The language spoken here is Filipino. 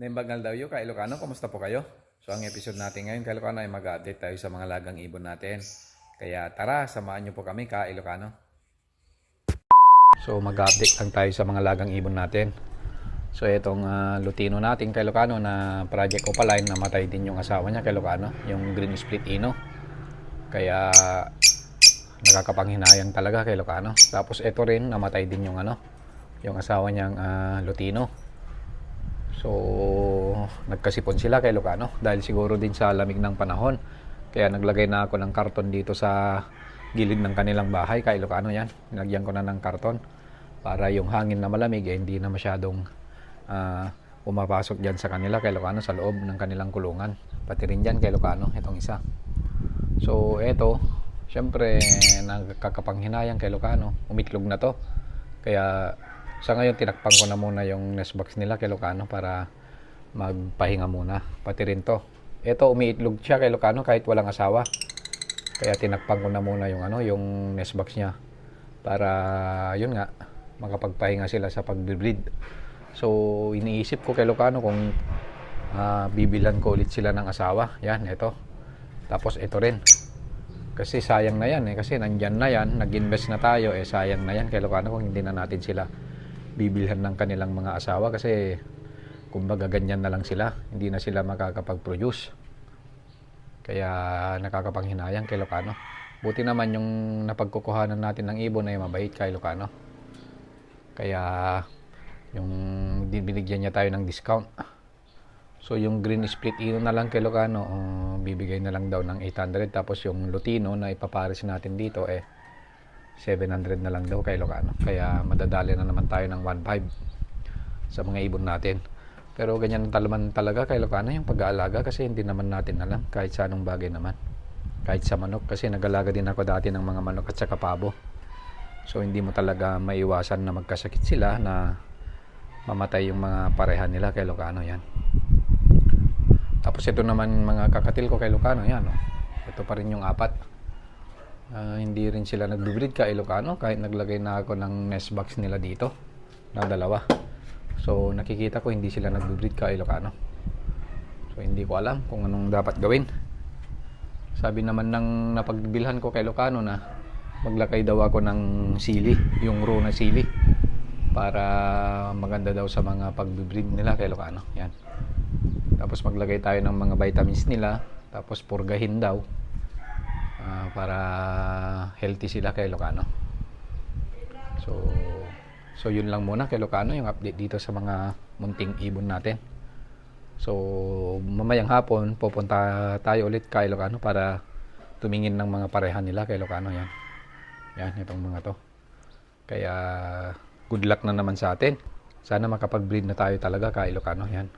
Nembagal daw yun, kay Ilocano, kumusta po kayo? So ang episode natin ngayon, kay Ilocano, ay mag-update tayo sa mga lagang ibon natin. Kaya tara, samahan niyo po kami, kay Ilocano. So mag-update lang tayo sa mga lagang ibon natin. So itong ah, Lutino natin kay Ilocano na Project Opaline, namatay din yung asawa niya kay Ilocano, yung Green Split Ino. Kaya nakakapanghinayang talaga kay Ilocano. Tapos ito rin, namatay din yung ano, yung asawa niyang ah, Lutino. So, nagkasipon sila kay Lucano dahil siguro din sa lamig ng panahon. Kaya naglagay na ako ng karton dito sa gilid ng kanilang bahay kay Lucano yan. Nilagyan ko na ng karton para yung hangin na malamig eh, hindi na masyadong ah, pumapasok dyan sa kanila kay Lucano sa loob ng kanilang kulungan. Pati rin dyan kay Lucano, itong isa. So, eto, syempre, nagkakapanghinayang kay Lucano. Umitlog na to. Kaya, sa ngayon, tinakpan ko na muna yung nest box nila kay Lucano para magpahinga muna. Pati rin to. Ito, umiitlog siya kay Lucano kahit walang asawa. Kaya tinakpan ko na muna yung ano, yung nest box niya para yun nga makapagpahinga sila sa pagbe-breed. So iniisip ko kay Lucano kung ah, bibilan ko ulit sila ng asawa. Yan, ito. Tapos ito rin. Kasi sayang na yan eh. Kasi nandyan na yan. Nag-invest na tayo eh. Sayang na yan kay Lucano kung hindi na natin sila bibilhan ng kanilang mga asawa. Kasi kumbaga ganyan na lang sila. Hindi na sila makakapag-produce. Kaya nakakapanghinayang kay Lucano. Buti naman yung napagkukuhanan natin ng ibon ay mabait kay Lucano. Kaya yung binigyan niya tayo ng discount. So yung green split ino na lang kay Lucano, uh, bibigay na lang daw ng 800 tapos yung Lutino na ipapares natin dito eh 700 na lang daw kay Lucano. Kaya madadali na naman tayo ng 1.5 sa mga ibon natin. Pero ganyan talaman talaga kay Lucano yung pag-aalaga kasi hindi naman natin alam kahit sa anong bagay naman. Kahit sa manok kasi nag-alaga din ako dati ng mga manok at saka pabo. So hindi mo talaga maiwasan na magkasakit sila na mamatay yung mga pareha nila kay Lucano yan. Tapos ito naman mga kakatil ko kay Lucano yan. Oh. Ito pa rin yung apat. Ah, hindi rin sila nagbe-breed kay Lucano kahit naglagay na ako ng nest box nila dito na dalawa. So nakikita ko hindi sila nagbe-breed kay Lucano. So hindi ko alam kung anong dapat gawin. Sabi naman ng napagbilhan ko kay Lucano na maglakay daw ako ng sili, yung raw na sili para maganda daw sa mga pagbe-breed nila kay Lucano. Yan. Tapos maglagay tayo ng mga vitamins nila, tapos purgahin daw ah, para healthy sila kay Lucano. So So yun lang muna kay Lucano yung update dito sa mga munting ibon natin. So mamayang hapon pupunta tayo ulit kay Lucano para tumingin ng mga pareha nila kay Lucano yan. Yan itong mga to. Kaya good luck na naman sa atin. Sana makapag-breed na tayo talaga kay Lucano yan.